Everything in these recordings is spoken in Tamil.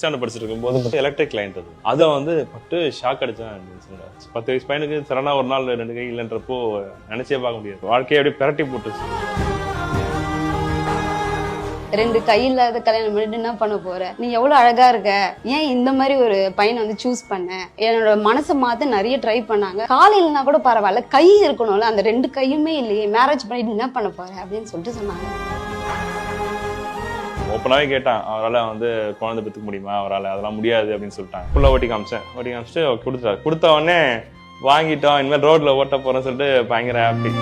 ஸ்டாண்டர்ட் படிச்சிட்டு இருக்கும்போது எலக்ட்ரிக் லைன் அது. அதை வந்து பட்டு ஷாக் அடிச்சேன் பத்து வயசு பையனுக்கு சரணா ஒரு நாள் ரெண்டு கை இல்லைன்றப்போ நினைச்சே பார்க்க முடியாது. வாழ்க்கையை அப்படியே பிரட்டி போட்டுச்சு. ரெண்டு கை இல்லாத கல்யாணம் பண்ணிட்டு என்ன பண்ண போற? நீ எவ்வளவு அழகா இருக்க. ஏன் இந்த மாதிரி ஒரு பையனை வந்து சூஸ் பண்ண? என்னோட மனசை மாத்த நிறைய ட்ரை பண்ணாங்க. கால் இல்லைனா கூட பரவாயில்ல. கை இருக்கணும்ல. அந்த ரெண்டு கையுமே இல்லையே. மேரேஜ் பண்ணிட்டு என்ன பண்ண போற அப்படின்னு சொல்லிட்டு சொன்னாங்க. ஓப்பனாகவே கேட்டான் அவரால் வந்து குழந்தை பெற்றுக்க முடியுமா? அவரால் அதெல்லாம் முடியாது அப்படின்னு சொல்லிட்டாங்க ஃபுல்லாக ஓட்டி காமிச்சேன். ஓட்டி காமிச்சிட்டு அவர் கொடுத்தாரு கொடுத்த உடனே வாங்கிட்டோம் இனிமேல் ரோட்ல ஓட்ட போறேன்னு சொல்லிட்டு பயங்கர ஹாப்பி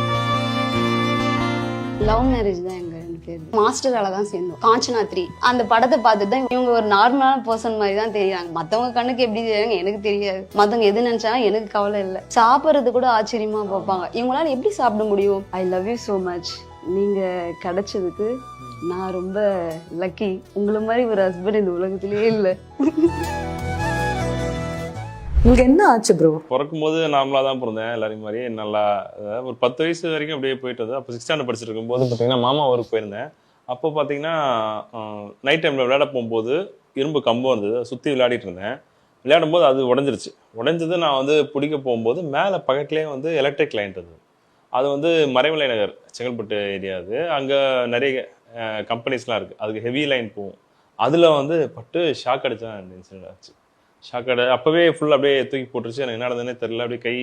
லவ் மேரேஜ் தான் எங்க ரெண்டு பேர் மாஸ்டரால தான் சேர்ந்தோம். காஞ்சனா த்ரீ அந்த படத்தை பார்த்துட்டு தான் இவங்க ஒரு நார்மலான பர்சன் மாதிரி தான் தெரியாங்க மத்தவங்க கண்ணுக்கு எப்படி தெரியாங்க எனக்கு தெரியாது. மத்தவங்க எது நினைச்சாலும் எனக்கு கவலை இல்லை. சாப்பிட்றது கூட ஆச்சரியமா பார்ப்பாங்க. இவங்களால எப்படி சாப்பிட முடியும்? I love you so much நீங்க கிடைச்சதுக்கு நான் ரொம்ப லக்கி உங்களை மாதிரி ஒரு ஹஸ்பண்ட் இந்த உலகத்திலேயே இல்லை. இங்க என்ன ஆச்சு ப்ரோ பிறக்கும் போது நார்மலாக தான் பிறந்தேன். எல்லாரையும் மாதிரி நல்லா அதாவது ஒரு பத்து வயசு வரைக்கும் அப்படியே போயிட்டு அப்போ சிக்ஸ் ஸ்டாண்டர்ட் படிச்சிட்டு இருக்கும்போது பார்த்தீங்கன்னா மாமா ஊருக்கு போயிருந்தேன். அப்போ பார்த்தீங்கன்னா நைட் டைமில் விளையாட போகும்போது இரும்பு கம்பம் இருந்தது அதை சுற்றி விளையாடிட்டு இருந்தேன். விளையாடும் போது அது உடஞ்சிருச்சு. உடஞ்சது நான் வந்து பிடிக்க போகும்போது மேலே பக்கத்துலேயே வந்து எலக்ட்ரிக் லைன் இருந்தது. அது வந்து மறைமலை நகர் செங்கல்பட்டு ஏரியா அது. அங்கே நிறைய கம்பெனிஸ்லாம் இருக்குது அதுக்கு ஹெவி லைன் போகும். அதில் வந்து பட்டு ஷாக் அடித்தேன் அந்த இன்சிடென்ட் ஆச்சு. ஷாக் அடி அப்போவே ஃபுல்லாக அப்படியே தூக்கி போட்டுருச்சு. எனக்கு என்ன நடந்ததுன்னே தெரியல. அப்படியே கை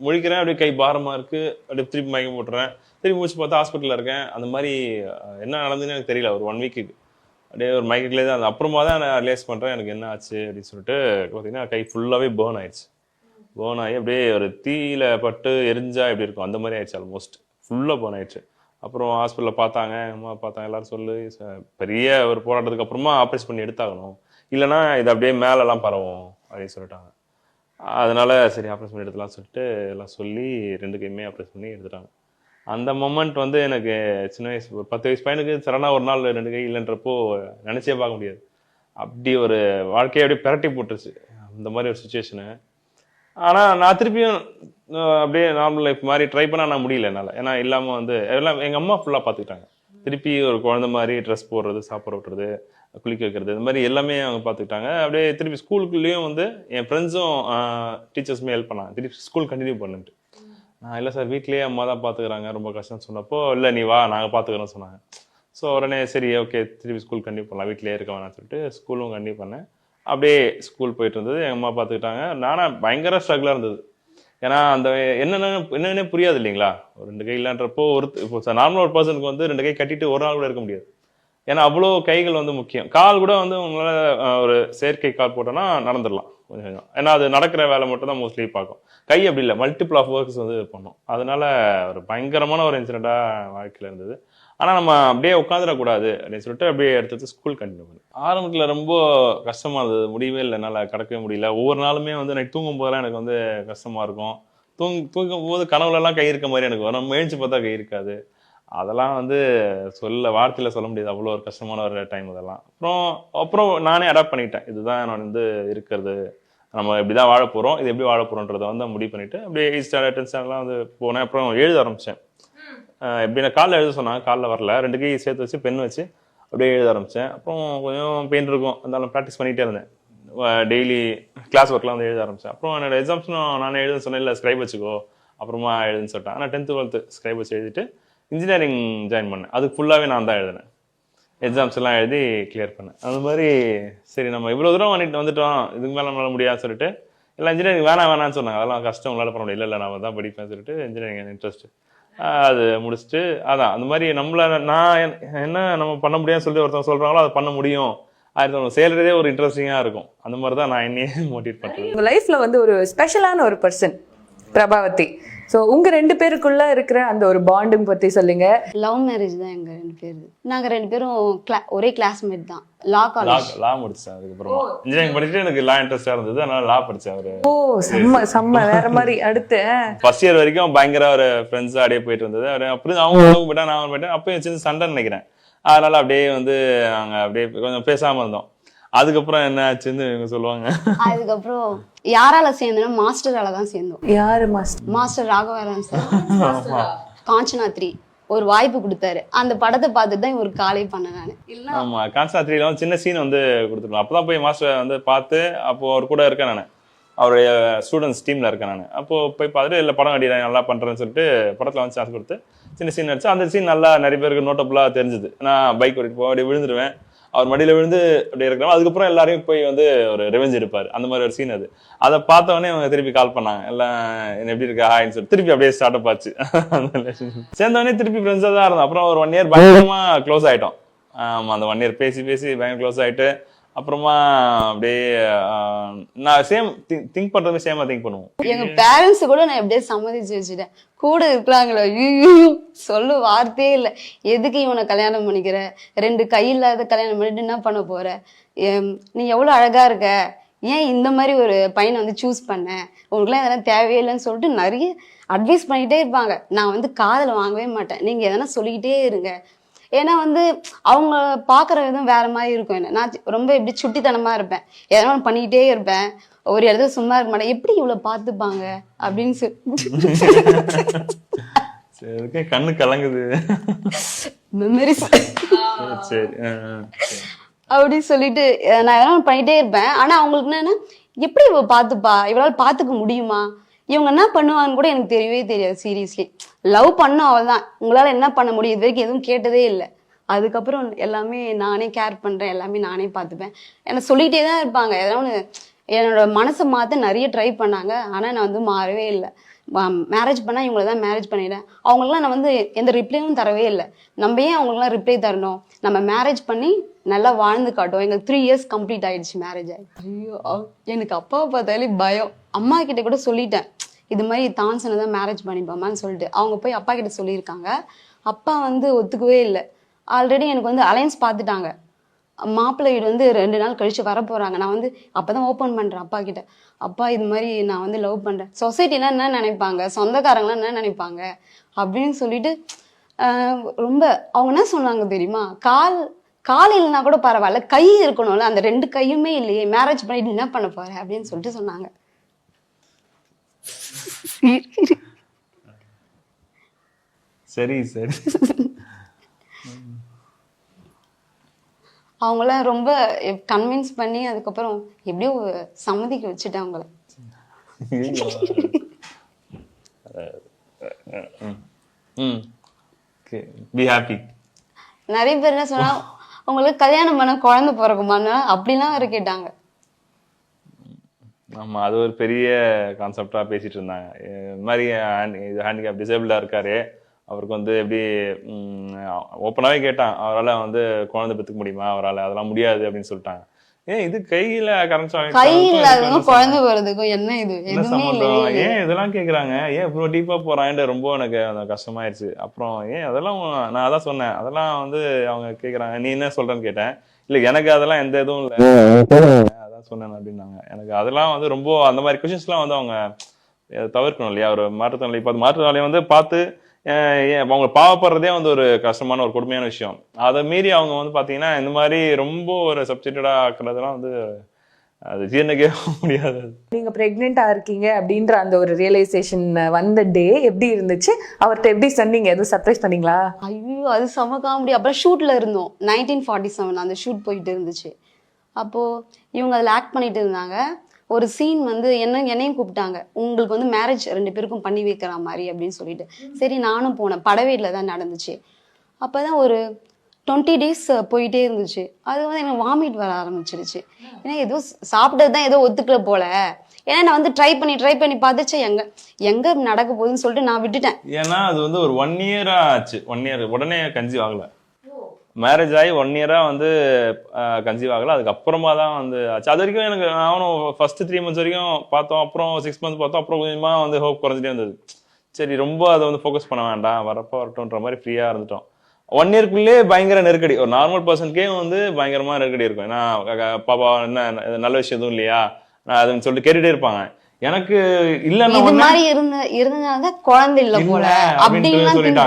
முழிக்கிறேன். அப்படியே கை பாரமாக இருக்குது அப்படியே திருப்பி மயக்கம் போட்டுறேன். திருப்பி முடிச்சு பார்த்தா ஹாஸ்பிட்டலில் இருக்கேன். அந்த மாதிரி என்ன நடந்ததுன்னு எனக்கு தெரியல. ஒரு ஒன் வீக்கு அப்படியே ஒரு மயக்கத்திலே தான் அந்த அப்புறமா தான் நான் ரிலேஸ் பண்ணுறேன் எனக்கு என்ன ஆச்சு அப்படின்னு சொல்லிட்டு பார்த்தீங்கன்னா கை ஃபுல்லாகவே பேர்ன் ஆயிடுச்சு. பேர்ன் ஆகி அப்படியே ஒரு தீயில பட்டு எரிஞ்சா எப்படி இருக்கும்? அந்த மாதிரி ஆயிடுச்சு ஆல்மோஸ்ட் ஃபுல்லாக பேர்ன் ஆயிடுச்சு. அப்புறம் ஹாஸ்பிட்டலில் பார்த்தாங்க அம்மா பார்த்தாங்க எல்லாரும் சொல்லு ச- பெரிய ஒரு போராட்டத்துக்கு அப்புறமா ஆப்ரேஷன் பண்ணி எடுத்தாகணும். இல்லைன்னா இது அப்படியே மேலெல்லாம் பரவும் அப்படின்னு சொல்லிட்டாங்க. அதனால சரி ஆப்ரேஷன் பண்ணி எடுத்துலாம் சொல்லிட்டு எல்லாம் சொல்லி ரெண்டு கையுமே ஆப்ரேஷன் பண்ணி எடுத்துட்டாங்க. அந்த மொமெண்ட் வந்து எனக்கு சின்ன வயசு ஒரு பத்து வயசு பையனுக்கு சரணா ஒரு நாள் ரெண்டு கை இல்லைன்றப்போ நினச்சே பார்க்க முடியாது. அப்படி ஒரு வாழ்க்கையை அப்படியே பிரட்டி போட்டுருச்சு. அந்த மாதிரி ஒரு சுச்சுவேஷனை ஆனால் நான் திருப்பியும் அப்படியே நார்மல் லைஃப் மாதிரி ட்ரை பண்ண நான் முடியல என்னால். ஏன்னா இல்லாமல் வந்து எல்லாம் எங்கள் அம்மா ஃபுல்லாக பார்த்துக்கிட்டாங்க திருப்பி ஒரு குழந்தை மாதிரி ட்ரெஸ் போடுறது சாப்பிட விட்டுறது குளிக்க வைக்கிறது இந்த மாதிரி எல்லாமே அவங்க பார்த்துக்கிட்டாங்க அப்படியே திருப்பி ஸ்கூலுக்குள்ளேயும் வந்து என் ஃப்ரெண்ட்ஸும் டீச்சர்ஸுமே ஹெல்ப் பண்ணாங்க. திருப்பி ஸ்கூல் கண்டினியூ பண்ணிட்டு நான் இல்லை சார் வீட்லேயே அம்மா தான் பார்த்துக்கிறாங்க ரொம்ப கஷ்டம்னு சொன்னப்போ இல்லை நீ வா நாங்கள் பார்த்துக்கிறோம்னு சொன்னாங்க. ஸோ உடனே சரி ஓகே திருப்பி ஸ்கூல் கண்டினியூ பண்ணலாம் வீட்லயே இருக்க வேணாம்னு சொல்லிட்டு ஸ்கூலும் கண்டினியூ பண்ணேன். அப்படியே ஸ்கூல் போயிட்டு இருந்தது. எங்கள் அம்மா பார்த்துக்கிட்டாங்க நானாக பயங்கர ஸ்ட்ரகிளாக இருந்தது. ஏன்னா அந்த என்னென்ன என்னன்னே புரியாது இல்லைங்களா? ஒரு ரெண்டு கை இல்லைன்றப்போ ஒரு இப்போ நார்மல் ஒரு பர்சனுக்கு வந்து ரெண்டு கை கட்டிட்டு ஒரு நாள் கூட இருக்க முடியாது. ஏன்னா அவ்வளோ கைகள் வந்து முக்கியம். கால் கூட வந்து உங்களால் ஒரு செயற்கை கால் போட்டோன்னா நடந்துடலாம். கொஞ்சம் கொஞ்சம். ஏன்னா அது நடக்கிற வேலை மட்டும் தான் மோஸ்ட்லி பார்க்கும். கை அப்படி இல்லை. மல்டிபிள் ஆஃப் ஒர்க்ஸ் வந்து பண்ணும். அதனால ஒரு பயங்கரமான ஒரு இன்சிடெண்ட்டாக வாழ்க்கையில் இருந்தது. ஆனால் நம்ம அப்படியே உட்காந்துடக்கூடாது அப்படின்னு சொல்லிட்டு அப்படியே எடுத்து ஸ்கூல் கண்டினியூ பண்ணி. ஆரம்பத்தில் ரொம்ப கஷ்டமாக இருந்தது. முடியவே இல்லை. என்னால் கடக்கவே முடியல. ஒவ்வொரு நாளுமே வந்து நைட் தூங்கும் போதெல்லாம் எனக்கு வந்து கஷ்டமாக இருக்கும். தூங் தூங்கும் போது கனவுலலாம் கை இருக்க மாதிரி எனக்கு வரும். எழுந்து பார்த்தா கை இருக்காது. அதெல்லாம் வந்து சொல்ல வார்த்தையில் சொல்ல முடியாது. அவ்வளோ ஒரு கஷ்டமான ஒரு டைம் அதெல்லாம். அப்புறம் அப்புறம் நானே அடாப்ட் பண்ணிட்டேன். இதுதான் நான் வந்து இருக்கிறது. நம்ம இப்படி தான் வாழ போகிறோம் இது எப்படி வாழ போகிறோன்றதை வந்து முடிவு பண்ணிட்டு அப்படியே எயிட் ஸ்டாண்டர்ட் வந்து போனேன். அப்புறம் எழுத ஆரம்பித்தேன் எப்படின்னா காலில் எழுத சொன்னாங்க காலில் வரல. ரெண்டு கை சேர்த்து வச்சு பென் வச்சு அப்படியே எழுத ஆரம்பித்தேன் அப்புறம் கொஞ்சம் பெயின் இருக்கும். இருந்தாலும் ப்ராக்டிஸ் பண்ணிகிட்டே இருந்தேன். டெய்லி கிளாஸ் ஒர்க்லாம் வந்து எழுத ஆரம்பித்தேன் அப்புறம் என்னோட எக்ஸாம்ஸ்னும் நானே எழுத சொன்னேன். இல்லை ஸ்க்ரைப் வச்சுக்கோ. அப்புறமா எழுதுன்னு சொல்லிட்டேன். ஆனால் டென்த்து டுவெல்த்து ஸ்க்ரைப் வச்சு எழுதிட்டு இன்ஜினியரிங் ஜாயின் பண்ணேன். அதுக்கு ஃபுல்லாகவே நான் தான் எழுதினேன். எக்ஸாம்ஸ் எல்லாம் எழுதி கிளியர் பண்ணேன். அந்த மாதிரி சரி நம்ம இவ்வளோ தூரம் பண்ணிட்டு வந்துட்டோம். இதுக்கு மேலே நம்மளால முடியாது சொல்லிட்டு எல்லாம் இன்ஜினியரிங் வேணாம் வேணாம்னு சொன்னாங்க. அதெல்லாம் கஷ்டம். உங்களால் பண்ண முடியல. இல்லை நான் தான் படிப்பேன் சொல்லிட்டு இன்ஜினியரிங் இன்ட்ரெஸ்ட் அது முடிச்சுட்டு அதான் அந்த மாதிரி நம்மள நான் என்ன நம்ம பண்ண முடியாதுன்னு சொல்லி ஒருத்தவங்க சொல்கிறாங்களோ அதை பண்ண முடியும். ஆயிரத்தி செய்யறதே ஒரு இன்ட்ரெஸ்டிங்காக இருக்கும். அந்த மாதிரி தான் நான் என்னையே மோட்டிவேட் பண்ணுறேன் உங்கள் லைஃப்பில் வந்து ஒரு ஸ்பெஷலான ஒரு பர்சன் பிரபாவதி. ஸோ உங்க ரெண்டு பேருக்குள்ள இருக்கிற அந்த ஒரு பாண்டிங் பத்தி சொல்லுங்க. லவ் மேரேஜ் தான் எங்க ரெண்டு பேர். நாங்க ரெண்டு பேரும் கிளா ஒரே கிளாஸ்மேட் தான். லா லா காலேஜ் லா முடிச்சேன் அதுக்கப்புறமா. இன்ஜினியரிங் படிச்சுட்டு எனக்கு லா இன்ட்ரெஸ்டாக இருந்தது. அதனால லா படித்தேன் ஒரு ஓ செம்ம செம்ம வேற மாதிரி அடுத்து. ஃபர்ஸ்ட் இயர் வரைக்கும் பயங்கர ஒரு ஃப்ரெண்ட்ஸ் அப்படியே போயிட்டு இருந்தது. அப்புறம் அவங்க அவங்க போயிட்டா நான் போயிட்டேன். அப்பயும் சின்ன சண்டை நினைக்கிறேன். அதனால அப்படியே வந்து நாங்க அப்படியே கொஞ்சம் பேசாம இருந்தோம். அதுக்கப்புறம் என்ன ஆச்சுன்னு இவங்க சொல்லுவாங்க. அதுக்கப்புறம் யாரால சேர்ந்தோம்னா மாஸ்டரால தான் சேர்ந்தோம். யாரு master? Master Raghavaran sir. Kanchana three ஒரு வாய்ப்பு கொடுத்தாரு. அந்த படத்தை பார்த்துட்டு தான் ஒரு காலே பண்ணேன் நான். இல்லைன்னா ஆமா கான்ஸ்டா த்ரீல வந்து சின்ன சீன் வந்து கொடுத்துருவோம் அப்பதான் போய் மாஸ்டர் வந்து பார்த்து அப்போ அவர் கூட இருக்கேன் நான். அவருடைய ஸ்டூடெண்ட்ஸ் டீம்ல இருக்கேன் நான். அப்போ போய் பார்த்துட்டு இல்லை படம் அடி நல்லா பண்றேன்னு சொல்லிட்டு படத்துல வந்து சான்ஸ் கொடுத்து சின்ன சீன் நடிச்சு அந்த சீன் நல்லா நிறைய பேருக்கு நோட்டபுளா தெரிஞ்சுது. நான் பைக் ஓட்டிட்டு போவேன் அப்படியே விழுந்துருவேன். அவர் மடியில விழுந்து அப்படியே இருக்கலாம் அதுக்கப்புறம் எல்லாரையும் போய் வந்து ஒரு ரெவெஞ்ச் எடுப்பாரு. அந்த மாதிரி ஒரு சீன் அது. அதை பார்த்த உடனே அவங்க திருப்பி கால் பண்ணாங்க. எல்லாம் என்ன எப்படி இருக்கா? ஹாய்னு சொல்லி திருப்பி அப்படியே ஸ்டார்ட் அப் ஆச்சு. சேர்ந்தவொடனே திருப்பி ஃப்ரெண்ட்ஸாக தான் இருந்தோம். அப்புறம் ஒரு ஒன் இயர் பயங்கரமா க்ளோஸ் ஆயிட்டோம். ஆமா அந்த ஒன் இயர் பேசி பேசி பயங்கர க்ளோஸ் ஆயிட்டு அப்புறமா அப்படியே நான் சேம் திங்க் பண்றதுமே சேமா திங்க் பண்ணுவோம். எங்க பேரண்ட்ஸ் கூட நான் எப்படியே சம்மதிச்சு வச்சுட்டேன். கூட இருக்கிறாங்களோ ஐயோ சொல்லு வார்த்தையே இல்லை. எதுக்கு இவனை கல்யாணம் பண்ணிக்கிற? ரெண்டு கை இல்லாத கல்யாணம் பண்ணிட்டு என்ன பண்ண போற? நீ எவ்வளவு அழகா இருக்க? ஏன் இந்த மாதிரி ஒரு பையனை வந்து சூஸ் பண்ண? உங்களுக்குலாம் இதெல்லாம் தேவையில்லைன்னு சொல்லிட்டு நிறைய அட்வைஸ் பண்ணிக்கிட்டே இருப்பாங்க. நான் வந்து காதில் வாங்கவே மாட்டேன். நீங்க எதனா சொல்லிக்கிட்டே இருங்க. ஏன்னா வந்து அவங்க பார்க்குற விதம் வேற மாதிரி இருக்கும் என்ன. நான் ரொம்ப எப்படி சுட்டித்தனமா இருப்பேன். எதனா ஒண்ணு பண்ணிக்கிட்டே இருப்பேன். ஒரு இடத்துல சும்மா இருக்க மாட்டேன். எப்படி இவ்வளோ பார்த்துப்பாங்க அப்படின்னு சொல்லி கண்ணு கலங்குது. மெமரிஸ் சரி. அப்படின்னு சொல்லிட்டு நான் எதனா பண்ணிட்டே இருப்பேன். ஆனா அவங்களுக்கு என்னன்னா எப்படி இவ பார்த்துப்பா இவளால் பார்த்துக்க முடியுமா? இவங்க என்ன பண்ணுவாங்கன்னு கூட எனக்கு தெரியவே தெரியாது சீரியஸ்லி லவ் பண்ணோம் அவ்வளோதான் உங்களால் என்ன பண்ண முடியும்? இது வரைக்கும் எதுவும் கேட்டதே இல்லை. அதுக்கப்புறம் எல்லாமே நானே கேர் பண்ணுறேன் எல்லாமே நானே பார்த்துப்பேன். என்னை சொல்லிகிட்டே தான் இருப்பாங்க. எதனா ஒன்று என்னோட மனசை மாற்ற நிறைய ட்ரை பண்ணாங்க. ஆனால் நான் வந்து மாறவே இல்லை. மேரேஜ் பண்ணால் இவங்கள தான் மேரேஜ் பண்ணிட்டேன் அவங்களுக்குலாம் நான் வந்து எந்த ரிப்ளையும் தரவே இல்லை. நம்ம ஏன் அவங்களுக்குலாம் ரிப்ளை தரணும்? நம்ம மேரேஜ் பண்ணி நல்லா வாழ்ந்து காட்டும் எங்களுக்கு த்ரீ இயர்ஸ் கம்ப்ளீட் ஆயிடுச்சு மேரேஜ் ஆகி ஐயோ எனக்கு அப்பாவை பார்த்தாலே பயம். அம்மா கிட்ட கூட சொல்லிட்டேன். இது மாதிரி தான் தான் மேரேஜ் பண்ணிப்போமான்னு சொல்லிட்டு. அவங்க போய் அப்பா கிட்ட சொல்லியிருக்காங்க. அப்பா வந்து ஒத்துக்கவே இல்லை. ஆல்ரெடி எனக்கு வந்து அலைன்ஸ் பார்த்துட்டாங்க. மாப்பிள்ளை வீடு வந்து ரெண்டு நாள் கழிச்சு வர போறாங்க. நான் வந்து அப்பதான் ஓப்பன் பண்றேன் அப்பா கிட்ட. அப்பா இது மாதிரி நான் வந்து லவ் பண்றேன். சொசைட்டிலாம் என்ன நினைப்பாங்க? சொந்தக்காரங்களாம் என்ன நினைப்பாங்க? அப்படின்னு சொல்லிட்டு ரொம்ப அவங்க என்ன சொன்னாங்க தெரியுமா? கால் கால் இல்லைனா கூட பரவாயில்ல. கை இருக்கணும்ல. அந்த ரெண்டு கையுமே இல்லையே. மேரேஜ் பண்ணிட்டு என்ன பண்ண போற? அப்படின்னு சொல்லிட்டு சொன்னாங்க. சரி சரி. அவங்கள ரொம்ப கன்வின்ஸ் பண்ணி அதுக்கப்புறம் எப்படியோ சம்மதிக்க வச்சுட்டேன் அவங்கள. நிறைய பேர் என்ன சொன்னா உங்களுக்கு கல்யாணம் பண்ண குழந்தை பிறக்குமான்னு அப்படிலாம் வேற கேட்டாங்க. ஆமா அது ஒரு பெரிய கான்செப்டா பேசிட்டு இருந்தாங்க. இந்த மாதிரி இது ஹேண்டிகேப் டிசேபிளா இருக்காரு. அவருக்கு வந்து எப்படி ஓப்பனாவே கேட்டான். அவரால் வந்து குழந்தை பெற்றுக்க முடியுமா? அவரால். அதெல்லாம் முடியாது அப்படின்னு சொல்லிட்டாங்க. ஏன் இது கையில கரண்ட் கை இல்லாதவங்க குழந்தை பிறதுக்கும் என்ன இது? என்ன சம்மந்தம்? ஏன் இதெல்லாம் கேக்குறாங்க? ஏன் இவ்வளோ டீப்பா போறான்ட்டு ரொம்ப எனக்கு அந்த கஷ்டமாயிருச்சு. அப்புறம் ஏன் அதெல்லாம் நான் அதான் சொன்னேன். அதெல்லாம் வந்து அவங்க கேக்குறாங்க. நீ என்ன சொல்றேன்னு கேட்டேன். இல்ல எனக்கு அதெல்லாம் எந்த இதுவும் இல்லை. அதான் சொன்னேன் அப்படின்னாங்க. எனக்கு அதெல்லாம் வந்து ரொம்ப அந்த மாதிரி கொஷின்ஸ்லாம் வந்து அவங்க தவிர்க்கணும் இல்லையா? ஒரு மாற்றுத்திறனாளி இப்போ மாற்றுத்திறனாளி வந்து பார்த்து அவங்க பாவப்படுறதே வந்து ஒரு கஷ்டமான ஒரு கொடுமையான விஷயம். அதை மீறி அவங்க வந்து பாத்தீங்கன்னா இந்த மாதிரி ரொம்ப ஒரு சப்ஜெக்டடா ஆக்குறதெல்லாம் வந்து அது ஜீர்ணிக்கவே முடியாது. நீங்க பிரெக்னெண்டா இருக்கீங்க அப்படின்ற அந்த ஒரு ரியலைசேஷன் வந்த டே எப்படி இருந்துச்சு? அவர்கிட்ட எப்படி சொன்னீங்க? எதுவும் சர்ப்ரைஸ் பண்ணீங்களா? ஐயோ அது செம காமெடி அப்புறம் ஷூட்ல இருந்தோம். நைன்டீன் ஃபார்ட்டி செவன் அந்த ஷூட் போயிட்டு இருந்துச்சு. அப்போ இவங்க அதில் ஆக்ட் பண்ணிட்டு இருந்தாங்க. ஒரு சீன் வந்து என்ன என்னையும் கூப்பிட்டாங்க. உங்களுக்கு வந்து மேரேஜ் ரெண்டு பேருக்கும் பண்ணி வைக்கிற மாதிரி அப்படின்னு சொல்லிட்டு. சரி நானும் போனேன். படவேட்டில் தான் நடந்துச்சு. அப்பதான் ஒரு டுவெண்ட்டி டேஸ் போயிட்டே இருந்துச்சு. அது வந்து எனக்கு வாமிட் வர ஆரம்பிச்சிருச்சு ஏன்னா ஏதோ சாப்பிட்டது தான் ஏதோ ஒத்துக்கல போல. ஏன்னா நான் வந்து ட்ரை பண்ணி ட்ரை பண்ணி பார்த்துச்சு. எங்க எங்க நடக்க போகுதுன்னு சொல்லிட்டு நான் விட்டுட்டேன். ஏன்னா அது வந்து ஒரு ஒன் இயர் ஆச்சு. ஒன் இயர் உடனே கஞ்சி ஆகல மேரேஜ் ஆகி ஒன் இயரா வந்து கன்சீவ் ஆகல. அதுக்கப்புறமா தான் வந்து ஆச்சு. அது வரைக்கும் எனக்கு அவனும் ஃபர்ஸ்ட் த்ரீ மந்த்ஸ் வரைக்கும் பார்த்தோம். அப்புறம் சிக்ஸ் மந்த்ஸ் பார்த்தோம். அப்புறம் கொஞ்சமா வந்து ஹோப் குறைஞ்சிட்டே இருந்தது. சரி ரொம்ப அதை வந்து ஃபோக்கஸ் பண்ண வேண்டாம். வரப்போ வரட்டும்ன்ற மாதிரி ஃப்ரீயா இருந்துட்டோம். ஒன் இயர்க்குள்ளே பயங்கர நெருக்கடி. ஒரு நார்மல் பர்சனுக்கே வந்து பயங்கரமா நெருக்கடி இருக்கும். ஏன்னா பாப்பா என்ன நல்ல விஷயம் எதுவும் இல்லையா? நான் அதுன்னு சொல்லிட்டு கேட்டுட்டே இருப்பாங்க. எனக்கு இல்லைன்னா இது உடனே- மாதிரி இருந்த குழந்தை இல்ல போல. இல்ல திங்க் சொல்லிட்டாங்க.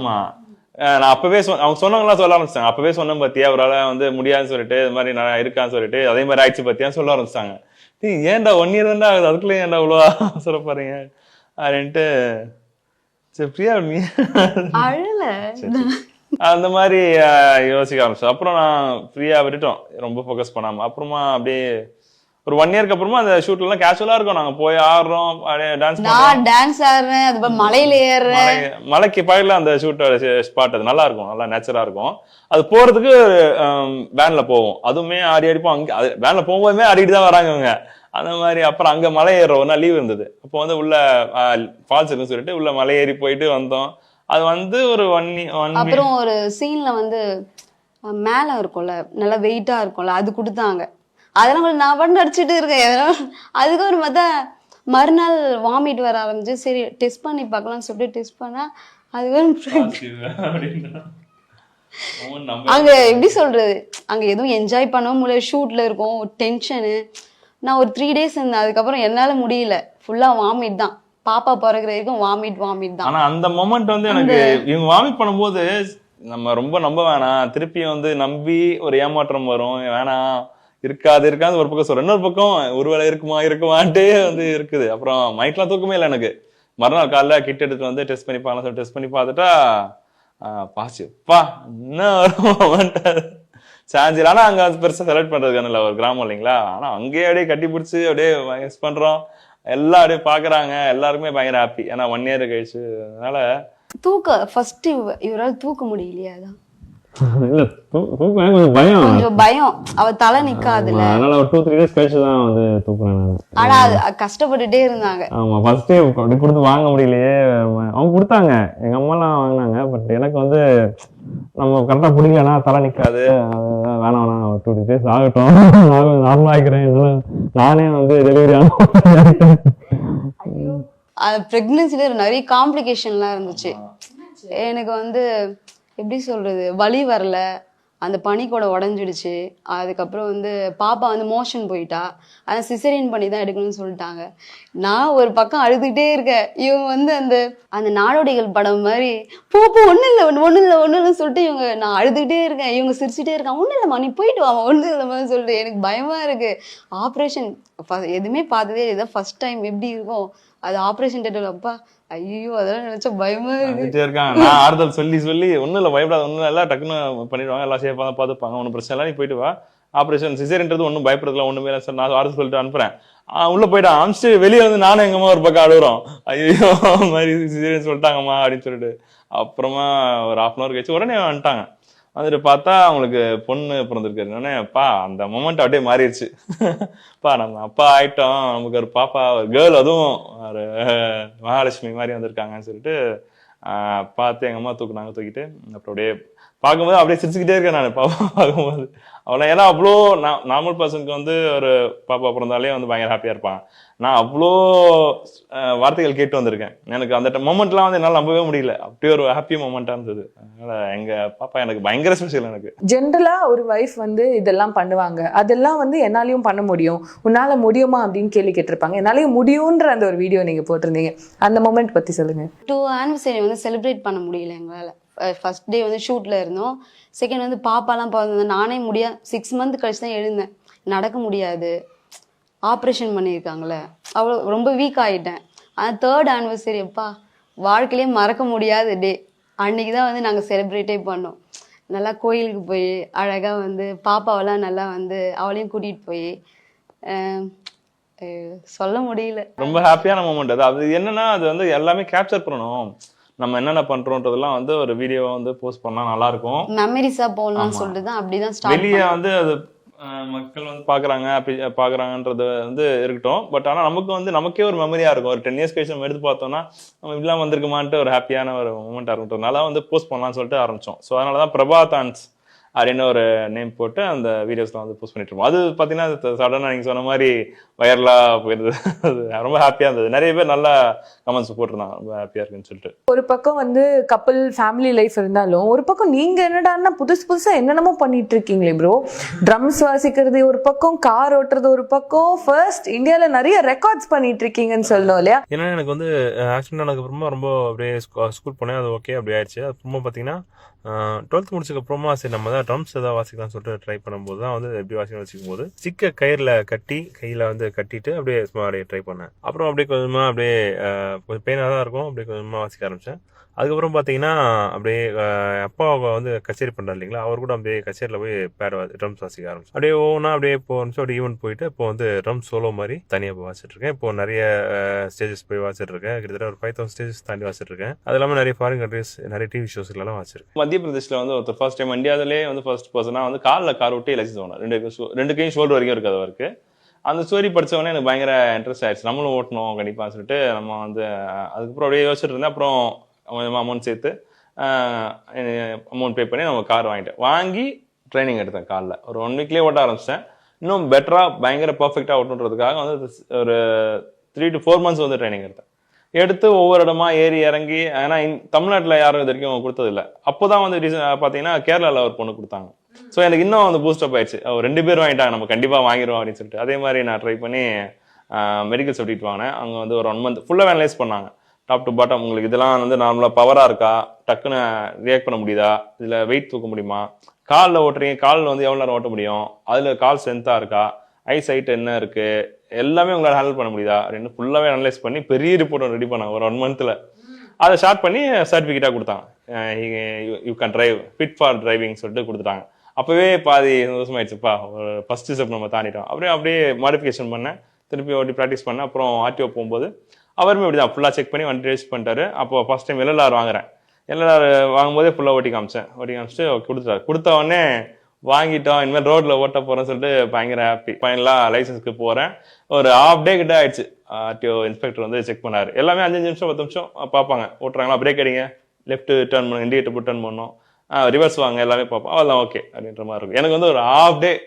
ஆமா. நான் அப்பவே சொன்ன அவங்க சொன்னவங்களா சொல்ல ஆரம்பிச்சாங்க அப்பவே சொன்னேன் பாத்தியா அவரால வந்து முடியாதுன்னு சொல்லிட்டு இது மாதிரி நான் இருக்கான்னு சொல்லிட்டு அதே மாதிரி ஆயிடுச்சு பாத்தியா சொல்ல ஆரம்பிச்சாங்க ஏன்டா ஒன் இயர் தான்டா ஆகுது? அதுக்குள்ளே ஏன்டா இவ்வளோ சொல்ல போறீங்க அப்படின்ட்டு சரி பிரியா நீ அந்த மாதிரி யோசிக்க ஆரம்பிச்சோம். அப்புறம் நான் ஃப்ரீயா விட்டுட்டோம். ரொம்ப ஃபோக்கஸ் பண்ணாம. அப்புறமா அப்படியே ஒரு ஒன் இயர்க்கு அப்புறமா அந்த ஷூட்ல எல்லாம் கேஷுவலா இருக்கும். நாங்க போய் ஆடுறோம் டான்ஸ் நான் டான்ஸ் ஆடுறேன் அது மலையில ஏறுறேன். மலைக்கு பக்கத்துல அந்த ஷூட் ஸ்பாட் அது நல்லா இருக்கும். நல்லா நேச்சரா இருக்கும். அது போறதுக்கு வேன்ல போவோம். அதுவுமே ஆடி அடிப்போம் அங்க அது வேன்ல போகும்போதுமே ஆடிட்டு தான் வராங்க இவங்க. அந்த மாதிரி அப்புறம் அங்க மலை ஏறுற ஒரு நாள் லீவ் இருந்தது. அப்போ வந்து உள்ள ஃபால்ஸ் இருக்குன்னு சொல்லிட்டு உள்ள மலை ஏறி போயிட்டு வந்தோம். அது வந்து ஒரு ஒன் ஒன் அப்புறம் ஒரு சீன்ல வந்து மேல இருக்கும்ல நல்லா வெயிட்டா இருக்கும்ல அது கொடுத்தாங்க. அதெல்லாம் கூட நான் பண்ண அடிச்சுட்டு இருக்கேன். எதனா அதுக்கு ஒரு பார்த்தா மறுநாள் வாமிட் வர ஆரம்பிச்சு சரி டெஸ்ட் பண்ணி பார்க்கலாம்னு சொல்லிட்டு டெஸ்ட் பண்ணா அதுக்கு அங்க எப்படி சொல்றது? அங்க எதுவும் என்ஜாய் பண்ணவும் முடியல. ஷூட்ல இருக்கும். டென்ஷனு நான் ஒரு த்ரீ டேஸ் இருந்தேன். அதுக்கப்புறம் என்னால முடியல. ஃபுல்லா வாமிட் தான். பாப்பா பிறகுற வரைக்கும் வாமிட் வாமிட் தான். ஆனா அந்த மொமெண்ட் வந்து எனக்கு இவங்க வாமிட் பண்ணும்போது நம்ம ரொம்ப நம்ப வேணாம். திருப்பி வந்து நம்பி ஒரு ஏமாற்றம் வரும். வேணாம். இருக்காது இருக்காது. ஒரு பக்கம் சொல்றேன். இன்னொரு பக்கம் ஒருவேளை இருக்குமா இருக்குமான்ட்டே வந்து இருக்குது. அப்புறம் மைக்லாம் தூக்கமே இல்லை எனக்கு. மறுநாள் காலைல கிட் எடுத்து வந்து டெஸ்ட் பண்ணி பார்க்கலாம் சொல்லி டெஸ்ட் பண்ணி பார்த்துட்டா பாசிப்பா பா என்ன சாஞ்சில் ஆனால் ஆனா அங்க வந்து பெருசா செலக்ட் பண்றதுக்கான இல்ல. ஒரு கிராமம் இல்லைங்களா? ஆனா அங்கேயே அப்படியே கட்டி பிடிச்சி அப்படியே மிஸ் பண்றோம். எல்லாம் அப்படியே பாக்குறாங்க எல்லாருக்குமே பயங்கர ஹாப்பி ஏன்னா ஒன் இயர் கழிச்சு. அதனால தூக்க ஃபர்ஸ்ட் இவரால் தூக்க முடியலையா அதான். இல்ல தூ- தூக்கம் எனக்கு கொஞ்சம் பயம். கொஞ்சம் பயம் அவ தலை நிக்காதுல அதனால ஒரு டூ த்ரீ டேஸ் கழிச்சு தான் வந்து தூக்குறேன் நான். ஆனா அது கஷ்டப்பட்டுட்டே இருந்தாங்க. ஆமா ஃபர்ஸ்ட் அப்படி கொடுத்து வாங்க முடியலையே. அவங்க கொடுத்தாங்க. எங்க அம்மாலாம் வாங்கினாங்க. பட் எனக்கு வந்து நம்ம கரெக்டா பிடிக்கலன்னா தலை நிக்காது. அதுதான் வேணாம் வேணாம். ஒரு டூ த்ரீ டேஸ் ஆகட்டும். நான் நார்மல் ஆகிக்கிறேன் நானே வந்து டெலிவரி ஆகும் ப்ரெக்னென்சில நிறைய காம்ப்ளிகேஷன்லாம் இருந்துச்சு. எனக்கு வந்து எப்படி சொல்கிறது வலி வரல அந்த பனி கூட உடஞ்சிடுச்சு அதுக்கப்புறம் வந்து பாப்பா வந்து மோஷன் போயிட்டா அதை சிசரியன் பண்ணி தான் எடுக்கணும்னு சொல்லிட்டாங்க. நான் ஒரு பக்கம் அழுதுகிட்டே இருக்கேன். இவங்க வந்து அந்த அந்த நாடோடிகள் படம் மாதிரி போ போ ஒன்றும் இல்லை ஒன்றும் இல்லை ஒன்றும் இல்லைன்னு சொல்லிட்டு இவங்க நான் அழுதுகிட்டே இருக்கேன். இவங்க சிரிச்சுட்டே இருக்கான் ஒன்றும் இல்லைம்மா நீ போயிட்டு வாமா ஒன்றும் இல்லைம்மா சொல்லிட்டு எனக்கு பயமாக இருக்குது ஆப்ரேஷன் எதுவுமே பார்த்ததே இதான் ஃபர்ஸ்ட் டைம் எப்படி இருக்கும். அது ஆப்ரேஷன் தேட்டர் அப்பா ஐயோ அதெல்லாம் நினைச்சா பயமா இருக்கு. இருக்காங்க நான் ஆறுதல் சொல்லி சொல்லி ஒண்ணும் இல்ல பயப்படாத ஒண்ணும் எல்லாம் டக்குன்னு பண்ணிடுவாங்க. எல்லாம் சேஃபா தான் பார்த்துப்பாங்க. ஒன்றும் பிரச்சனை இல்லை நீ போயிட்டு வா. ஆப்ரேஷன் சிசேரின்றது ஒன்றும் பயப்படுறதுல ஒண்ணுமே இல்லை சார் நான் ஆறுதல் சொல்லிட்டு அனுப்புறேன். உள்ள போயிட்டு அமிச்சு வெளியே வந்து நானும் எங்கம்மா ஒரு பக்கம் அழுகுறோம். ஐயோ மாதிரி சிசேரியன் சொல்லிட்டாங்கம்மா அப்படின்னு சொல்லிட்டு. அப்புறமா ஒரு ஹாஃப் அன் அவர் கழிச்சு உடனே வந்துட்டாங்க. வந்துட்டு பார்த்தா அவங்களுக்கு பொண்ணு பிறந்திருக்காரு அப்பா அந்த மொமெண்ட் அப்படியே மாறிடுச்சு. அப்பா நம்ம அப்பா ஆயிட்டோம். நமக்கு ஒரு பாப்பா ஒரு கேர்ள் அதுவும் ஒரு மகாலட்சுமி மாதிரி வந்திருக்காங்கன்னு சொல்லிட்டு பார்த்து எங்கள் அம்மா தூக்குனாங்க தூக்கிட்டு அப்புறம் அப்படியே பார்க்கும்போது அப்படியே சிரிச்சுக்கிட்டே இருக்கேன் நான். பாப்பா பார்க்கும்போது. அவ்வளோ ஏன்னா அவ்வளோ நார்மல் பர்சனுக்கு வந்து ஒரு பாப்பா பிறந்தாலே வந்து பயங்கர ஹாப்பியா இருப்பான் நான் அவ்வளோ வார்த்தைகள் கேட்டு வந்திருக்கேன். எனக்கு அந்த மொமெண்ட்லாம் வந்து என்னால் நம்பவே முடியல. அப்படியே ஒரு ஹாப்பி மொமெண்ட்டாக இருந்தது. அதனால எங்க பாப்பா எனக்கு பயங்கர ஸ்பெஷல் எனக்கு. ஜென்ரலா ஒரு வைஃப் வந்து இதெல்லாம் பண்ணுவாங்க. அதெல்லாம் வந்து என்னாலையும் பண்ண முடியும். உன்னால முடியுமா அப்படின்னு கேள்வி கேட்டிருப்பாங்க. என்னாலையும் முடியும்ன்ற அந்த ஒரு வீடியோ நீங்க போட்டிருந்தீங்க. அந்த மொமெண்ட் பத்தி சொல்லுங்க. டூ ஆனிவர்சரி வந்து செலிப்ரேட் பண்ண முடியல எங்களால். ஃபர்ஸ்ட் டே வந்து ஷூட்டில் இருந்தோம். செகண்ட் வந்து பாப்பாலாம் பிறந்தது நானே முடியா சிக்ஸ் மந்த் கழிச்சு தான் எழுந்தேன். நடக்க முடியாது. ஆப்ரேஷன் பண்ணியிருக்காங்களே. அவ்வளோ ரொம்ப வீக் ஆகிட்டேன் ஆனால் தேர்ட் ஆனிவர்சரி அப்பா வாழ்க்கையிலே மறக்க முடியாத டே அன்னைக்கு தான் வந்து நாங்கள் செலிப்ரேட்டே பண்ணோம். நல்லா கோயிலுக்கு போய் அழகாக வந்து பாப்பாவெல்லாம் நல்லா வந்து அவளையும் கூட்டிகிட்டு போய் சொல்ல முடியல. ரொம்ப ஹாப்பியான மூமெண்ட் அது. அது என்னன்னா அது வந்து எல்லாமே கேப்சர் பண்ணணும். நம்ம என்னென்ன பண்றோன்றதெல்லாம் வந்து ஒரு வீடியோவை வந்து போஸ்ட் பண்ணா நல்லா இருக்கும் மெமரிஸா ஆமா. சொல்லிட்டு தான் அப்படிதான் ஸ்டார்ட் வெளியே வந்து அது மக்கள் வந்து பாக்குறாங்க அப்படி பாக்குறாங்கன்றது வந்து இருக்கட்டும். பட் ஆனா நமக்கு வந்து நமக்கே ஒரு மெமரியா இருக்கும். ஒரு டென் இயர்ஸ் கழிச்சு நம்ம எடுத்து பார்த்தோம்னா நம்ம இப்படிலாம் வந்திருக்குமான்ட்டு ஒரு ஹாப்பியான ஒரு மூமெண்டா இருக்குன்றதுனால வந்து போஸ்ட் பண்ணலாம்னு சொல்லிட்டு ஆரம்பிச்சோம். ஸோ அதனாலதான் பிரபா தான்ஸ் அப்படின்னு ஒரு நேம் போட்டு அந்த வீடியோஸ்லாம் வந்து போஸ்ட் பண்ணிட்டு இருக்கோம். அது பார்த்தீங்கன்னா சடனாக நீங்கள் சொன்ன மாதிரி வைரலாக போயிருந்தது. அது ரொம்ப ஹாப்பியாக இருந்தது. நிறைய பேர் நல்லா கமெண்ட்ஸ் போட்டிருந்தாங்க. ரொம்ப ஹாப்பியாக இருக்குன்னு சொல்லிட்டு. ஒரு பக்கம் வந்து கப்பல் ஃபேமிலி லைஃப் இருந்தாலும் ஒரு பக்கம் நீங்க என்னடான்னா புதுசு புதுசா என்னென்னமோ பண்ணிட்டு இருக்கீங்களே ப்ரோ ட்ரம்ஸ் வாசிக்கிறது ஒரு பக்கம் கார் ஓட்டுறது ஒரு பக்கம். ஃபர்ஸ்ட் இந்தியால நிறைய ரெக்கார்ட்ஸ் பண்ணிட்டு இருக்கீங்கன்னு சொல்லணும் இல்லையா? ஏன்னா எனக்கு வந்து ஆக்சிடென்ட் ஆனதுக்கப்புறமா ரொம்ப அப்படியே ஸ்கூல் போனேன். அது ஓகே அப்படி ஆயிடுச்சு. அப்புறமா பார்த்தீங்கன்னா டுவெல்த் முடிச்சதுக்கப்புறமா சரி நம்ம தான் ட்ரம்ஸ் ஏதாவது வாசிக்கலாம்னு சொல்லிட்டு ட்ரை பண்ணும்போது தான் வந்து எப்படி வாசிக்கணும் வச்சுக்கும் போது சிக்க கயிறில் கட்டி கையில் வந்து கட்டிட்டு அப்படியே சும்மா அப்படியே ட்ரை பண்ணேன். அப்புறம் அப்படியே கொஞ்சமாக அப்படியே கொஞ்சம் பெயினாக தான் இருக்கும். அப்படியே கொஞ்சமாக வாசிக்க ஆரம்பித்தேன் அதுக்கப்புறம் பார்த்தீங்கன்னா அப்படியே அப்பா வந்து கச்சேரி பண்ணுறாரு இல்லைங்களா? அவர் கூட அப்படியே கச்சேரியில் போய் பேட் ட்ரம்ஸ் வாசிக்க ஆரம்பிச்சு அப்படியே ஒவ்வொன்றா அப்படியே இப்போ அப்படியே ஈவெண்ட் போயிட்டு இப்போ வந்து ட்ரம் சோலோ மாதிரி தனியாக போய் வாசிட்டுருக்கேன் இப்போ நிறைய ஸ்டேஜஸ் போய் வாசிட்ருக்கேன் கிட்டத்தட்ட ஒரு ஃபைவ் தௌசண்ட் ஸ்டேஜஸ் தாண்டி வாசிட்டுருக்கேன் அது இல்லாமல் நிறைய ஃபாரின் கண்ட்ரிஸ் நிறைய டிவி ஷோஸ்லாம் வாசிருக்கேன் மத்திய பிரதேஷில் வந்து ஒருத்தர் ஃபர்ஸ்ட் டைம் இந்தியாவிலே வந்து ஃபர்ஸ்ட் பர்சனாக வந்து காலில் கார் விட்டு எலக்ஷன் போனார். ரெண்டு ஷோ- ரெண்டு கையும் ஷோல்டர் வரைக்கும் இருக்குது அவருக்கு. அந்த ஸ்டோரி படித்தவொடனே எனக்கு பயங்கர இன்ட்ரெஸ்ட் ஆயிடுச்சு. நம்மளும் ஓட்டணும் கண்டிப்பாக சொல்லிட்டு நம்ம வந்து அதுக்கப்புறம் அப்படியே யோசிச்சுட்டு இருந்தேன். அப்புறம் கொஞ்சமாக அமௌண்ட் சேர்த்து அமௌண்ட் பே பண்ணி நம்ம கார் வாங்கிட்டேன். வாங்கி ட்ரைனிங் எடுத்தேன் காலில். ஒரு ஒன் வீக்லேயே ஓட்ட ஆரம்பிச்சிட்டேன். இன்னும் பெட்டராக பயங்கர பர்ஃபெக்டாக ஓட்டணுன்றதுக்காக வந்து ஒரு த்ரீ டு ஃபோர் மந்த்ஸ் வந்து ட்ரைனிங் எடுத்தேன். எடுத்து ஒவ்வொரு இடமா ஏறி இறங்கி ஏன்னா தமிழ்நாட்டில் யாரும் இது வரைக்கும் கொடுத்ததில்ல. அப்போதான் வந்து ரீசன் பார்த்தீங்கன்னா கேரளாவில் ஒரு பொண்ணு கொடுத்தாங்க. ஸோ எனக்கு இன்னும் வந்து பூஸ்டப் ஆயிடுச்சு. ரெண்டு பேர் வாங்கிட்டாங்க. நம்ம கண்டிப்பாக வாங்கிடுவோம் அப்படின்னு சொல்லிட்டு. அதே மாதிரி நான் ட்ரை பண்ணி மெடிக்கல் சர்டிஃபிகேட் வாங்கினேன். அங்கே வந்து ஒரு ஒன் மந்த் ஃபுல்லாக அனலைஸ் பண்ணாங்க. டாப் டு பாட்டம் உங்களுக்கு இதெல்லாம் வந்து நார்மலாக பவராக இருக்கா? டக்குன்னு ரியாக்ட் பண்ண முடியுதா? இதில் வெயிட் தூக்க முடியுமா? காலில் ஓட்டுறீங்க. காலில் வந்து எவ்வளோ நேரம் ஓட்ட முடியும்? அதில் கால் ஸ்ட்ரென்த்தாக இருக்கா? ஐஸ் ஹைட் என்ன இருக்குது எல்லாமே உங்களால் ஹேண்டில் பண்ண முடியுதா? அப்படின்னு ஃபுல்லாகவே அனலைஸ் பண்ணி பெரிய ரிப்போர்ட் ரெடி பண்ணாங்க. ஒரு ஒன் மந்த்தில் அதை ஸ்டார்ட் பண்ணி சர்டிஃபிகேட்டாக கொடுத்தாங்க. You can drive fit for driving சொல்லிட்டு கொடுத்துட்டாங்க. அப்போவே பாதி சந்தோஷம் ஆயிடுச்சுப்பா ஒரு ஃபஸ்ட்டு ஸ்டெப் நம்ம தாண்டிட்டோம். அப்படியே அப்படியே மாடிஃபிகேஷன் பண்ணேன். திருப்பி ஓட்டி ப்ராக்டிஸ் பண்ணேன். அப்புறம் ஆர்டிஓ போகும்போது அவருமே இப்படி தான் ஃபுல்லாக செக் பண்ணி வண்டி ரேஸ் பண்ணிட்டாரு. அப்போ ஃபர்ஸ்ட் டைம் எல்எல்ஆர் வாங்குறேன். எல்எல்ஆர் வாங்கும்போதே ஃபுல்லாக ஓட்டி காமிச்சேன். ஓட்டி காமிச்சிட்டு கொடுத்துட்டாரு. கொடுத்த உடனே வாங்கிட்டோம். இனிமேல் ரோட்டில் ஓட்ட போகிறேன்னு சொல்லிட்டு பயங்கர ஹாப்பி ஃபைனலாக லைசன்ஸ்க்கு போகிறேன் ஒரு ஹாஃப் டே கிட்ட ஆயிடுச்சு. ஆர்டிஓ இன்ஸ்பெக்டர் வந்து செக் பண்ணார். எல்லாமே அஞ்சு நிமிஷம் பத்து நிமிஷம் பார்ப்பாங்க. ஓட்டுறாங்களா? பிரேக் அடிங்க. லெஃப்ட் டர்ன் பண்ணுங்க இண்டிகேட்டர் போட்டு டர்ன் பண்ணணும் ரிவர்ஸ் வாங்க எல்லாமே பார்ப்போம். அதெல்லாம் ஓகே அப்படின்ற மாதிரி இருக்கும். எனக்கு வந்து ஒரு ஹாஃப் டே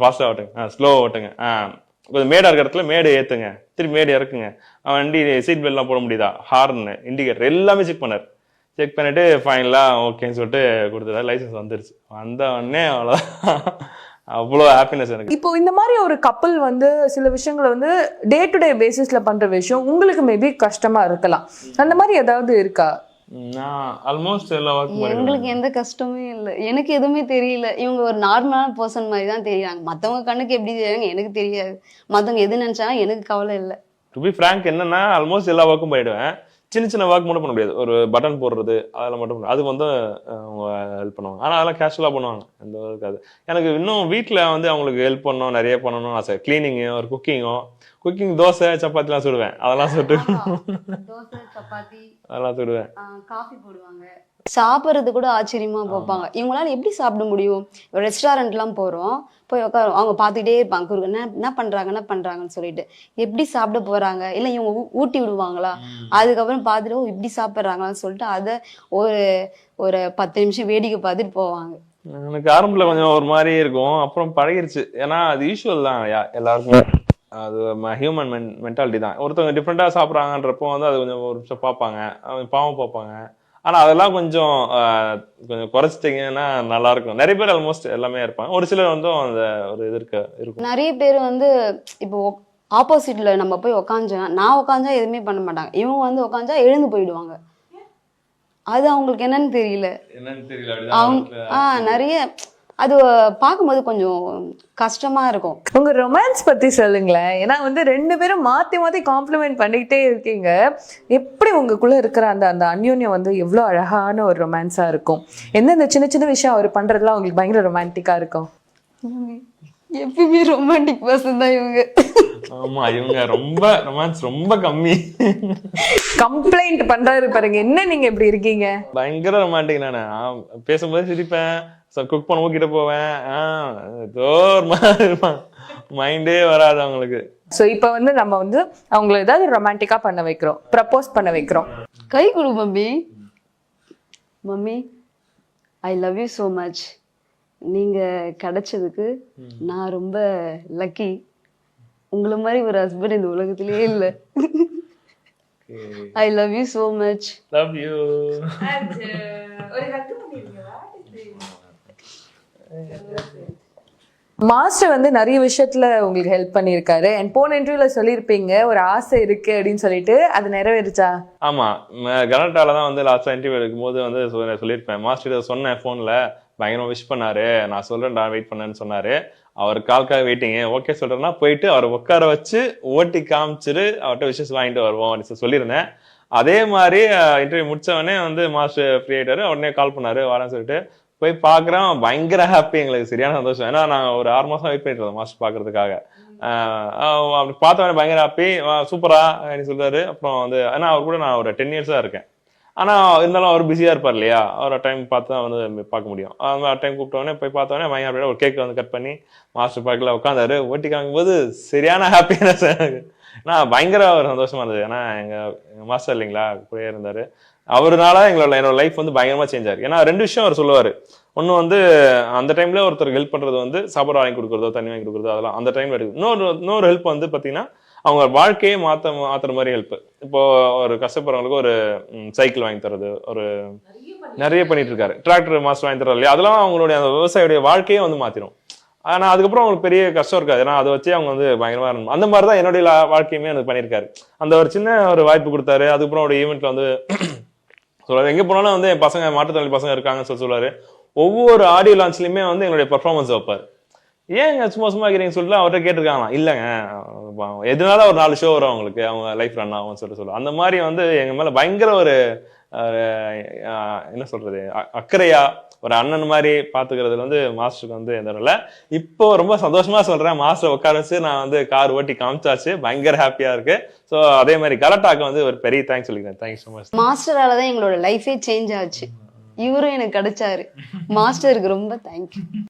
ஃபாஸ்ட்டாக ஓட்டுங்க. ஸ்லோ ஓட்டுங்க. ஆ, கொஞ்சம் மேடாக இருக்கிற இடத்துல மேடு ஏற்றுங்க திருப்பி மேடு இறக்குங்க. அவன் வண்டி சீட் பெல்ட்லாம் போட முடியுதா? ஹார்னு இண்டிகேட்டர் எல்லாமே செக் பண்ணார். செக் பண்ணிட்டு ஃபைனலாக ஓகேன்னு சொல்லிட்டு கொடுத்துட்டாரு லைசன்ஸ் வந்துருச்சு. வந்த உடனே அவ்வளோதான் அவ்வளோ ஹாப்பினஸ் எனக்கு. இப்போ இந்த மாதிரி ஒரு கப்பல் வந்து சில விஷயங்களை வந்து டே டு டே பேசிஸில் பண்ணுற விஷயம் உங்களுக்கு மேபி கஷ்டமாக இருக்கலாம். அந்த மாதிரி ஏதாவது இருக்கா? நான் ஆல்மோஸ்ட் எல்லா ஒர்க்கும் எங்களுக்கு எந்த கஷ்டமே இல்லை. எனக்கு எதுவுமே தெரியல. இவங்க ஒரு நார்மலான பர்சன் மாதிரி தான் தெரியுறாங்க. மத்தவங்க கண்ணுக்கு எப்படி தெரியாங்க எனக்கு தெரியாது. மத்தவங்க எது நினைச்சாலும் எனக்கு கவலை இல்லை. டு பி ஃப்ரேங்க் என்னன்னா ஆல்மோஸ்ட் எல்லா ஒர்க்கும் பண்ணிடுவேன் சின்ன சின்ன ஒர்க் மட்டும் பண்ண முடியாது. ஒரு பட்டன் போடுறது அதெல்லாம் மட்டும் அது வந்து அவங்க ஹெல்ப் பண்ணுவாங்க. ஆனால் அதெல்லாம் கேஷுவலாக பண்ணுவாங்க. அந்த ஒர்க் அது. எனக்கு இன்னும் வீட்டில் வந்து அவங்களுக்கு ஹெல்ப் பண்ணணும் நிறைய பண்ணணும் ஆசை. கிளீனிங்கு ஒரு குக்கிங்கோ குக்கிங் தோசை சப்பாத்திலாம் சுடுவேன். அதெல்லாம் சுட்டு தோசை சப்பாத்தி அதெல்லாம் சுடுவேன் காஃபி போடுவாங்க. சாப்பிட்றது கூட ஆச்சரியமா பார்ப்பாங்க. இவங்களால எப்படி சாப்பிட முடியும்? ரெஸ்டாரண்ட்லாம் போறோம். போய் உட்கார அவங்க பார்த்துக்கிட்டே இருப்பாங்க. குறுக்க என்ன என்ன பண்றாங்க என்ன பண்றாங்கன்னு சொல்லிட்டு. எப்படி சாப்பிட போறாங்க? இல்லை இவங்க ஊட்டி விடுவாங்களா? அதுக்கப்புறம் பார்த்துட்டு ஓ இப்படி சாப்பிட்றாங்களான்னு சொல்லிட்டு அதை ஒரு ஒரு பத்து நிமிஷம் வேடிக்கை பார்த்துட்டு போவாங்க. எனக்கு ஆரம்பத்தில் கொஞ்சம் ஒரு மாதிரி இருக்கும். அப்புறம் பழகிருச்சு. ஏன்னா அது யூஸ்வல் தான். எல்லாருக்குமே. அது ஹியூமன் மென் மென்டாலிட்டி தான். ஒருத்தவங்க டிஃப்ரெண்ட்டாக சாப்பிட்றாங்கன்றப்போ வந்து அது கொஞ்சம் ஒரு நிமிஷம் பார்ப்பாங்க. அவங்க பாவம் பார்ப்பாங்க. ஆனால் அதெல்லாம் கொஞ்சம் கொஞ்சம் குறைச்சிட்டிங்கன்னா நல்லா இருக்கும். நிறைய பேர் ஆல்மோஸ்ட் எல்லாமே இருப்பாங்க. ஒரு சிலர் வந்து அந்த ஒரு இது இருக்க இருக்கும். நிறைய பேர் வந்து இப்போ ஆப்போசிட்ல நம்ம போய் உக்காஞ்சா நான் உக்காஞ்சா எதுவுமே பண்ண மாட்டாங்க. இவங்க வந்து உக்காஞ்சா எழுந்து போயிடுவாங்க. அது அவங்களுக்கு என்னன்னு தெரியல. என்னன்னு தெரியல. அவங்க ஆ நிறைய அது பார்க்கும்போது கொஞ்சம் கஷ்டமா இருக்கும். உங்க ரொமான்ஸ் பத்தி சொல்லுங்களேன். ஏன்னா வந்து ரெண்டு பேரும் மாத்தி மாத்தி காம்ப்ளிமெண்ட் பண்ணிக்கிட்டே இருக்கீங்க. எப்படி உங்களுக்குள்ள இருக்கிற அந்த அந்த அந்யோன்யம் வந்து எவ்வளவு அழகான ஒரு ரொமான்ஸா இருக்கும்? எந்தெந்த சின்ன சின்ன விஷயம் அவர் பண்றதுலாம் உங்களுக்கு பயங்கர ரொமான்டிக்கா இருக்கும்? எப்பயுமே ரொமான்டிக் பர்சன் தான் இவங்க. ஆமா இவங்க ரொம்ப ரொமான்ஸ் ரொம்ப கம்மி. கம்ப்ளைண்ட் பண்றாரு பாருங்க. என்ன நீங்க இப்படி இருக்கீங்க? பயங்கர ரொமான்டிக் நானு பேசும்போது சிரிப்பேன். குக் பண்ண கிட்ட போவேன். ஆஹ் ஏதோ ஒரு மைண்டே வராது அவங்களுக்கு. ஸோ இப்போ வந்து நம்ம வந்து அவங்கள ஏதாவது ரொமான்டிக்கா பண்ண வைக்கிறோம். ப்ரப்போஸ் பண்ண வைக்கிறோம். கை கொடு mummy. Mummy I love you so much நீங்க கிடைச்சதுக்கு நான் ரொம்ப லக்கி உங்களை மாதிரி ஒரு ஹஸ்பண்ட் இந்த உலகத்திலேயே இல்லை. I love you so much love you master வந்து நிறைய விஷயத்துல உங்களுக்கு ஹெல்ப் பண்ணியிருக்காரு. அண்ட் போன இன்டர்வியூல சொல்லியிருப்பீங்க ஒரு ஆசை இருக்கு அப்படின்னு சொல்லிட்டு. அது நிறைவேறுச்சா? ஆமா. கனடால தான் வந்து லாஸ்ட் இன்டர்வியூ எடுக்கும்போது வந்து சொல்லியிருப்பேன். மாஸ்டர் சொன்னேன் ஃபோனில் பயங்கரமா விஷ் பண்ணாரு. நான் சொல்றேன்டா வெயிட் பண்ணேன்னு சொன்னாரு. அவர் கால்க்காக வெயிட்டிங்க ஓகே சொல்றேன்னா போயிட்டு அவரை உட்கார வச்சு ஓட்டி காமிச்சிட்டு அவர்கிட்ட விஷஸ் வாங்கிட்டு வருவோம் சொல்லியிருந்தேன். அதே மாதிரி இன்டர்வியூ முடிச்சவனே வந்து மாஸ்டர் ஃப்ரீ ஆயிட்டாரு. உடனே கால் பண்ணாரு. வரேன்னு சொல்லிட்டு போய் பார்க்குறோம் பயங்கர ஹாப்பி எங்களுக்கு. சரியான சந்தோஷம். ஏன்னா நாங்கள் ஒரு ஆறு மாசம் வெயிட் பண்ணிட்டு இருந்தோம் மாஸ்டர் ஆஹ் அப்படி பார்த்தவொடனே பயங்கர ஹாப்பி சூப்பரா அப்படின்னு சொல்றாரு. அப்புறம் வந்து ஏன்னா அவர் கூட நான் ஒரு டென் இயர்ஸா இருக்கேன். ஆனா இருந்தாலும் அவர் பிஸியா இருப்பார் இல்லையா? அவரை டைம் பார்த்து தான் வந்து பார்க்க முடியும். அந்த டைம் கூப்பிட்டவொடனே போய் பார்த்தவொடனே பயங்கர happy. ஒரு கேக் வந்து கட் பண்ணி மாஸ்டர் பார்க்கல உட்காந்தாரு ஓட்டி காமிக்கும்போது சரியான ஹாப்பினஸ் எனக்கு. நான் பயங்கர ஒரு சந்தோஷமா இருந்தது. ஏன்னா எங்க எங்க மாஸ்டர் இல்லைங்களா? கூடயே இருந்தாரு. அவருனால எங்களோட என்னோட லைஃப் வந்து பயங்கரமாக சேஞ்ச் ஆயிருக்கு. ஏன்னா ரெண்டு விஷயம் அவர் சொல்லுவார். ஒன்று வந்து அந்த டைமில் ஒருத்தர் ஹெல்ப் பண்ணுறது வந்து சாப்பாடு வாங்கி கொடுக்குறதோ தண்ணி வாங்கி கொடுக்குறதோ அதெல்லாம் அந்த டைமில் இருக்கு. இன்னொரு இன்னொரு ஹெல்ப் வந்து பார்த்தீங்கன்னா அவங்க வாழ்க்கையே மாற்ற மாற்றுற மாதிரி ஹெல்ப் இப்போ ஒரு கஷ்டப்படுறவங்களுக்கு ஒரு சைக்கிள் வாங்கி தரது ஒரு நிறைய பண்ணிட்டு இருக்காரு. டிராக்டர் மாஸ்டர் வாங்கி தர்றாரு இல்லையா? அதெல்லாம் அவங்களுடைய அந்த விவசாயியுடைய வாழ்க்கையே வந்து மாற்றிடும் ஆனால் அதுக்கப்புறம் அவங்களுக்கு பெரிய கஷ்டம் இருக்காது. ஏன்னா அதை வச்சு அவங்க வந்து பயங்கரமாக இருக்கணும் அந்த மாதிரி தான் என்னுடைய வாழ்க்கையுமே எனக்கு பண்ணியிருக்காரு. அந்த ஒரு சின்ன ஒரு வாய்ப்பு கொடுத்தாரு. அதுக்கப்புறம் ஒரு ஈவெண்ட்டில் வந்து சொல்லுவார் எங்கே போனாலும் வந்து என் பசங்க மாற்றுத்திறனாளி பசங்க இருக்காங்கன்னு சொல்லி சொல்லுவார். ஒவ்வொரு ஆடியோ லான்ச்லையுமே வந்து எங்களுடைய பெர்ஃபார்மன்ஸ் வைப்பார். ஏங்க சும்மா சும்மா இருக்கிறீங்கன்னு சொல்லிட்டு அவர்கிட்ட கேட்டிருக்காங்களாம். இல்லைங்க. எதனால ஒரு நாலு ஷோ வரும் அவங்களுக்கு? அவங்க லைஃப் ரன் ஆகும்னு சொல்லிட்டு சொல்லுவோம் அந்த மாதிரி வந்து எங்கள் மேலே பயங்கர ஒரு என்ன சொல்கிறது அ- அக்கறையா ஒரு அண்ணன் மாதிரி பாத்துக்கிறதுல வந்து மாஸ்டருக்கு வந்து எந்த இல்லை இப்போ ரொம்ப சந்தோஷமா சொல்றேன். மாஸ்டர் உட்கார வச்சு நான் வந்து கார் ஓட்டி காமிச்சாச்சு. பயங்கர ஹாப்பியா இருக்கு. ஸோ அதே மாதிரி கலட்டாக்கு வந்து ஒரு பெரிய தேங்க்ஸ் சொல்லிக்கிறேன். தேங்க்ஸ் ஸோ மச் மாஸ்டரால தான் எங்களோட லைஃபே சேஞ்ச் ஆச்சு. இவரும் எனக்கு கிடைச்சாரு. மாஸ்டருக்கு ரொம்ப தேங்க்யூ